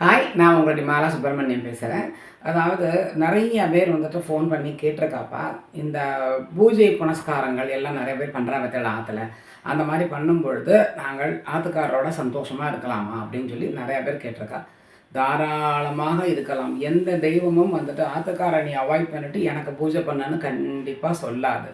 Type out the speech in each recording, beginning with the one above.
Hi நான் உங்களுடைய மாலா சுப்பிரமணியம் பேசுகிறேன் அதாவது நிறைய பேர் வந்துட்டு ஃபோன் பண்ணி கேட்டிருக்காப்பா இந்த பூஜை புனஸ்காரங்கள் எல்லாம் நிறைய பேர் பண்ணுறா பற்றில ஆற்றுல அந்த மாதிரி பண்ணும் பொழுது நாங்கள் ஆத்துக்காரரோட சந்தோஷமாக இருக்கலாமா அப்படின்னு சொல்லி நிறையா பேர் கேட்டிருக்கா. தாராளமாக இருக்கலாம். எந்த தெய்வமும் வந்துட்டு ஆத்துக்காரை நீ அவாய்ட் பண்ணிட்டு எனக்கு பூஜை பண்ணன்னு கண்டிப்பாக சொல்லாது.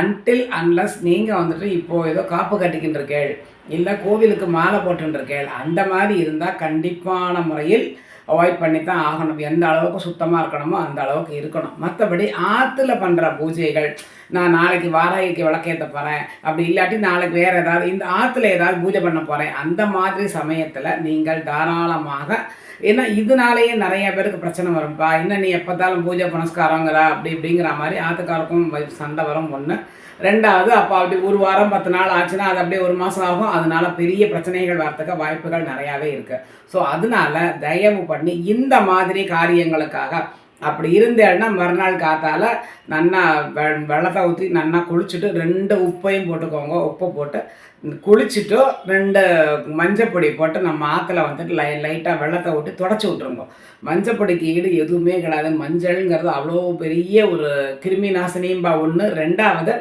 அன்டில் அன்லஸ் நீங்கள் வந்துட்டு இப்போது ஏதோ காப்பு கட்டிக்கின்ற கேள் இல்லை கோவிலுக்கு மாலை போட்டுன்ற அந்த மாதிரி இருந்தால் கண்டிப்பான முறையில் அவாய்ட் பண்ணி தான் ஆகணும். எந்த அளவுக்கு சுத்தமாக இருக்கணுமோ அந்த அளவுக்கு இருக்கணும். மற்றபடி ஆற்றுல பண்ணுற பூஜைகள் நான் நாளைக்கு வாராகிக்கு விளக்கேற்ற போகிறேன் அப்படி இல்லாட்டி நாளைக்கு வேறு ஏதாவது இந்த ஆற்றுல ஏதாவது பூஜை பண்ண போகிறேன் அந்த மாதிரி சமயத்தில் நீங்கள் தாராளமாக ஏன்னா இதனாலேயே நிறைய பேருக்கு பிரச்சனை வரும்ப்பா என்ன நீ எப்போத்தாலும் பூஜை புனஸ்காரங்கிற? அப்படி இப்படிங்கிற மாதிரி ஆத்துக்காருக்கும் சண்டை வரும் ஒன்று ரெண்டாவது அப்போ அப்படி ஒரு வாரம் பத்து நாள் ஆச்சுன்னா அது அப்படியே ஒரு மாதம் ஆகும். அதனால பெரிய பிரச்சனைகள் வரத்துக்கு வாய்ப்புகள் நிறையாவே இருக்குது ஸோ அதனால தயவு பண்ணி இந்த மாதிரி காரியங்களுக்காக அப்படி இருந்தேன்னா மறுநாள் காத்தால் நன்னா வெ வெள்ளத்தை ஊற்றி நன்னா குளிச்சுட்டு ரெண்டு உப்பையும் போட்டுக்கோங்க. உப்பை போட்டு குளிச்சுட்டு ரெண்டு மஞ்சப்பொடி போட்டு நம்ம ஆற்றுல வந்துட்டு லை லைட்டாக வெள்ளத்தை ஊற்றி தொடச்சி விட்ருங்க மஞ்சப்பொடிக்கு ஈடு எதுவுமே கிடையாது. மஞ்சள்ங்கிறது அவ்வளோ பெரிய ஒரு கிருமி நாசினியும்பா ஒன்று ரெண்டாவது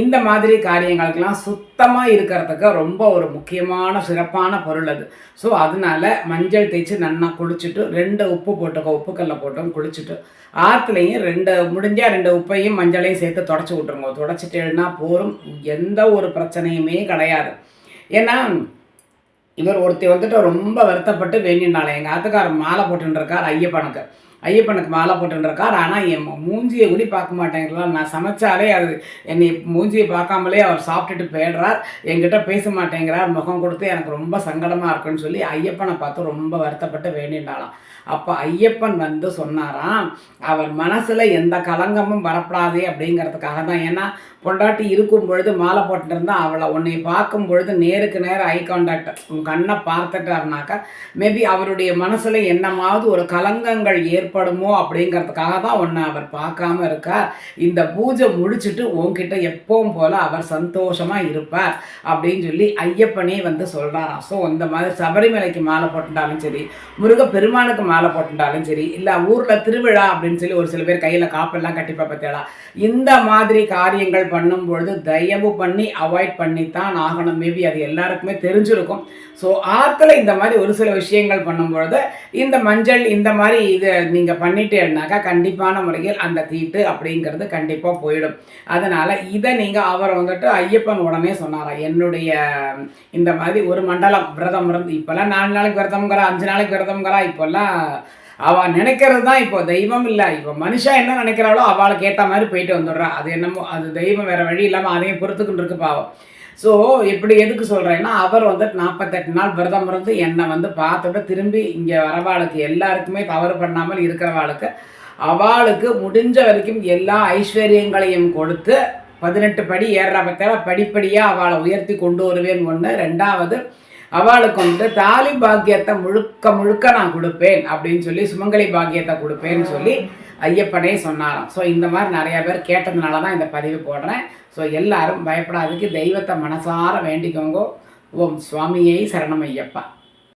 இந்த மாதிரி காரியங்களுக்கெல்லாம் சுத்தமாக இருக்கிறதுக்கு ரொம்ப ஒரு முக்கியமான சிறப்பான பொருள் அது. ஸோ அதனால மஞ்சள் தேய்ச்சி நன்னா குளிச்சுட்டு ரெண்டு உப்பு போட்டுக்கோ. உப்புக்கல்ல போட்டோம் குளிச்சுட்டு ஆற்றுலையும் ரெண்டு முடிஞ்சால் ரெண்டு உப்பையும் மஞ்சளையும் சேர்த்து தொடச்சி விட்ருங்க தொடச்சிட்டேன்னா போகும் எந்த ஒரு பிரச்சனையுமே கிடையாது. ஏன்னா இவர் ஒருத்தி வந்துட்டு ரொம்ப வருத்தப்பட்டு வேண்டினாலே. எங்கள் ஆத்துக்காரர் மாலை போட்டுருக்கார் ஐயப்பனுக்கு. ஐயப்பனுக்கு மாலை போட்டுருக்கார் ஆனால் என் மூஞ்சியை கூட பார்க்க மாட்டேங்கிறார் நான் சமைச்சாலே அது என்னை மூஞ்சியை பார்க்காமலே அவர் சாப்பிட்டுட்டு போயிடுறார். என்கிட்ட பேச மாட்டேங்கிறார். முகம் கொடுத்து எனக்கு ரொம்ப சங்கடமாக இருக்குன்னு சொல்லி ஐயப்பனை பார்த்து ரொம்ப வருத்தப்பட்டு வேண்டினாலாம் அப்போ ஐயப்பன் வந்து சொன்னாராம் அவர் மனசில் எந்த கலங்கமும் வரப்படாதே அப்படிங்கிறதுக்காக தான். ஏன்னா பொண்டாட்டி இருக்கும் பொழுது மாலை போட்டுருந்தா அவளை உன்னை பார்க்கும் பொழுது நேருக்கு நேரம் ஐ கான்டாக்ட் உன் கண்ணை பார்த்துட்டாருனாக்கா மேபி அவருடைய மனசில் என்னமாவது ஒரு கலங்கங்கள் ஏற்படுமோ அப்படிங்கிறதுக்காக தான் ஒன்று அவர் பார்க்காம இருக்கார். இந்த பூஜை முடிச்சுட்டு உன்கிட்ட எப்பவும் போல அவர் சந்தோஷமாக இருப்பார் அப்படின்னு சொல்லி ஐயப்பனே வந்து சொல்கிறாராம் ஸோ இந்த மாதிரி சபரிமலைக்கு மாலை போட்டுட்டாலும் சரி முருக பெருமானுக்கு மாலை போட்டுட்டாலும் சரி இல்லை ஊரில் திருவிழா அப்படின்னு சொல்லி ஒரு சில பேர் கையில் காப்பெல்லாம் கட்டிப்பா பார்த்தேடா இந்த மாதிரி காரியங்கள் பண்ணும்பொழுது தயவு பண்ணி அவாய்ட் பண்ணித்தான் ஆகணும். மேபி அது எல்லாருக்குமே தெரிஞ்சிருக்கும். ஸோ ஆற்றுல இந்த மாதிரி ஒரு சில விஷயங்கள் பண்ணும்பொழுது இந்த மஞ்சள் இந்த மாதிரி இது நீங்கள் நீங்கள் பண்ணிட்டேன்னாக்கா கண்டிப்பான முறையில் அந்த தீட்டு அப்படிங்கிறது கண்டிப்பாக போயிடும். அதனால் இதை நீங்கள் அவர் வந்துட்டு ஐயப்பன் உடனே சொன்னாரா என்னுடைய இந்த மாதிரி ஒரு மண்டலம் விரதம் இருந்து இப்போல்லாம் நாலு நாளைக்கு விரதம்ங்கிறா அஞ்சு நாளைக்கு விரதம்ங்கிறா இப்போல்லாம் அவள் நினைக்கிறது தான் இப்போ தெய்வம் இல்லை. இப்போ மனுஷன் என்ன நினைக்கிறாளோ அவளுக்கு ஏற்ற மாதிரி போயிட்டு வந்துடுறா. அது என்னமோ அது தெய்வம் வேறு வழி இல்லாமல் அதையும் பொறுத்துக்கிட்டு இருக்கு பாவம். ஸோ இப்படி எதுக்கு சொல்கிறேன்னா அவர் வந்துட்டு நாற்பத்தெட்டு நாள் விரதம் இருந்து என்னை வந்து பார்த்துட்டு திரும்பி இங்கே வரவாளுக்கு எல்லாருக்குமே தவறு பண்ணாமல் இருக்கிறவாளுக்கு அவளுக்கு முடிஞ்ச வரைக்கும் எல்லா ஐஸ்வர்யங்களையும் கொடுத்து பதினெட்டு படி ஏறுறா பத்தியா படிப்படியாக அவளை உயர்த்தி கொண்டு வருவேன் ஒன்று ரெண்டாவது அவளுக்கு வந்து தாலி பாக்கியத்தை முழுக்க முழுக்க நான் கொடுப்பேன் அப்படின்னு சொல்லி சுமங்கலி பாக்கியத்தை கொடுப்பேன்னு சொல்லி ஐயப்பனே சொன்னாராம். ஸோ இந்த மாதிரி நிறையா பேர் கேட்டதுனால தான் இந்த பதிவு போடுறேன். ஸோ எல்லாரும் பயப்படாததுக்கு தெய்வத்தை மனசார வேண்டிக்கோங்க. ஓம் சுவாமியை சரணம் ஐயப்பா.